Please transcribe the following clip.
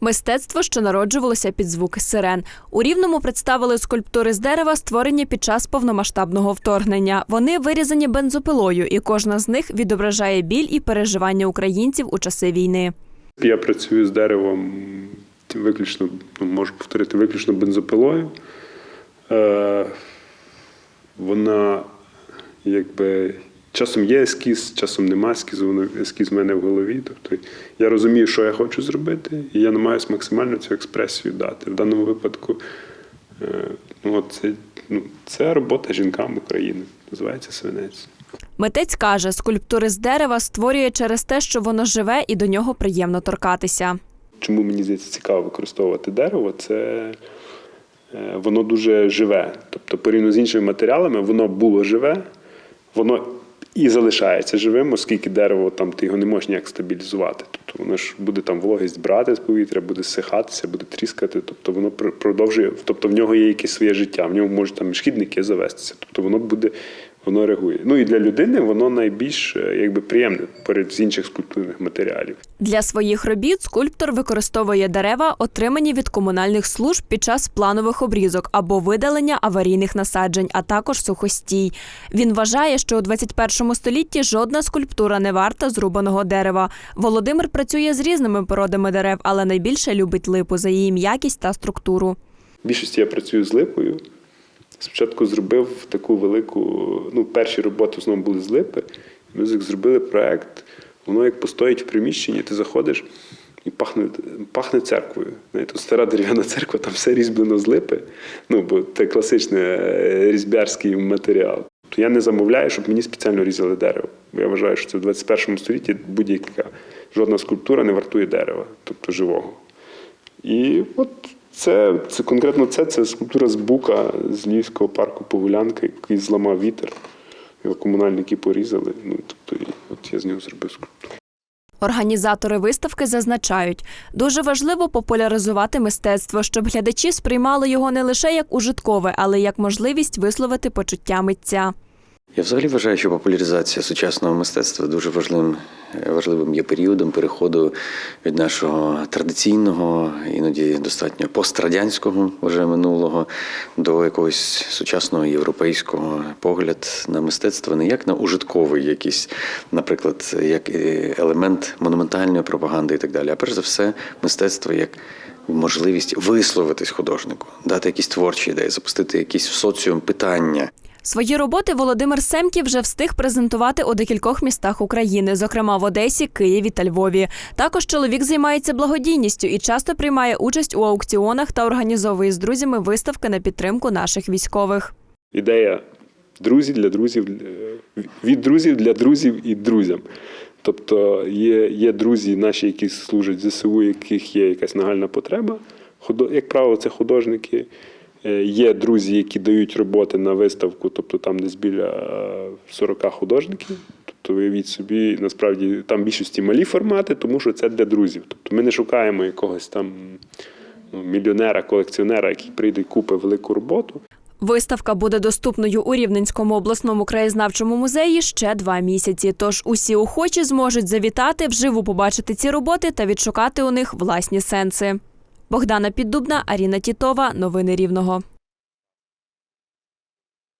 Мистецтво, що народжувалося під звуки сирен. У Рівному представили скульптури з дерева, створені під час повномасштабного вторгнення. Вони вирізані бензопилою, і кожна з них відображає біль і переживання українців у часи війни. Я працюю з деревом виключно, ну, можу повторити, виключно бензопилою. Е, вона якби часом є ескіз, часом нема ескізу, воно ескіз в мене в голові. Тобто я розумію, що я хочу зробити, і я намагаюся максимально цю експресію дати. В даному випадку е, ну, це, ну, це робота жінкам України, називається свинець. Митець каже, скульптури з дерева створює через те, що воно живе і до нього приємно торкатися. Чому мені здається цікаво використовувати дерево? Це е, воно дуже живе. Тобто, порівняно з іншими матеріалами, воно було живе, воно і залишається живим, оскільки дерево там ти його не можеш ніяк стабілізувати. Тобто воно ж буде там вологість брати з повітря, буде сихатися, буде тріскати. Тобто воно пр- продовжує, тобто в нього є якесь своє життя, в ньому можуть там шкідники завестися. Тобто воно буде, воно реагує. Ну і для людини воно найбільш е, якби приємне поряд з інших скульптурних матеріалів. Для своїх робіт скульптор використовує дерева, отримані від комунальних служб під час планових обрізок або видалення аварійних насаджень, а також сухостій. Він вважає, що у 21 столітті жодна скульптура не варта зрубаного дерева. Володимир працює з різними породами дерев, але найбільше любить липу за її м'якість та структуру. В більшості я працюю з липою. Спочатку зробив таку велику, ну, перші роботи основному були з липи. Ми зробили проект. Воно як постоїть в приміщенні, ти заходиш і пахне, пахне церквою. Знаєте, стара дерев'яна церква, там все різьблено з липи. Ну, бо це класичний е, різьбярський матеріал. То я не замовляю, щоб мені спеціально різали дерево. Бо я вважаю, що це в 21 столітті будь-яка жодна скульптура не вартує дерева, тобто живого. І от це, це конкретно це, це скульптура з бука з Львівського парку Погулянка, який зламав вітер. Його комунальники порізали. Ну, тобто, от я з нього зробив скульптуру. Організатори виставки зазначають, дуже важливо популяризувати мистецтво, щоб глядачі сприймали його не лише як ужиткове, але й як можливість висловити почуття митця. Я взагалі вважаю, що популяризація сучасного мистецтва дуже важливим, важливим є періодом переходу від нашого традиційного, іноді достатньо пострадянського вже минулого до якогось сучасного європейського погляд на мистецтво не як на ужитковий якийсь, наприклад, як е, елемент монументальної пропаганди і так далі, а перш за все, мистецтво як можливість висловитись художнику, дати якісь творчі ідеї, запустити якісь в соціум питання. Свої роботи Володимир Семків вже встиг презентувати у декількох містах України, зокрема в Одесі, Києві та Львові. Також чоловік займається благодійністю і часто приймає участь у аукціонах та організовує з друзями виставки на підтримку наших військових. Ідея друзі для друзів, е, від друзів для друзів і друзям. Тобто є, є друзі наші, які служать ЗСУ, яких є якась нагальна потреба. Як правило, це художники. Е, Є друзі, які дають роботи на виставку, тобто там десь біля е, 40 художників. Тобто, уявіть собі, насправді там більшості малі формати, тому що це для друзів. Тобто ми не шукаємо якогось там ну, мільйонера, колекціонера, який прийде і купить велику роботу. Виставка буде доступною у Рівненському обласному краєзнавчому музеї ще два місяці. Тож усі охочі зможуть завітати, вживу побачити ці роботи та відшукати у них власні сенси. Богдана Піддубна, Аріна Тітова. Новини Рівного.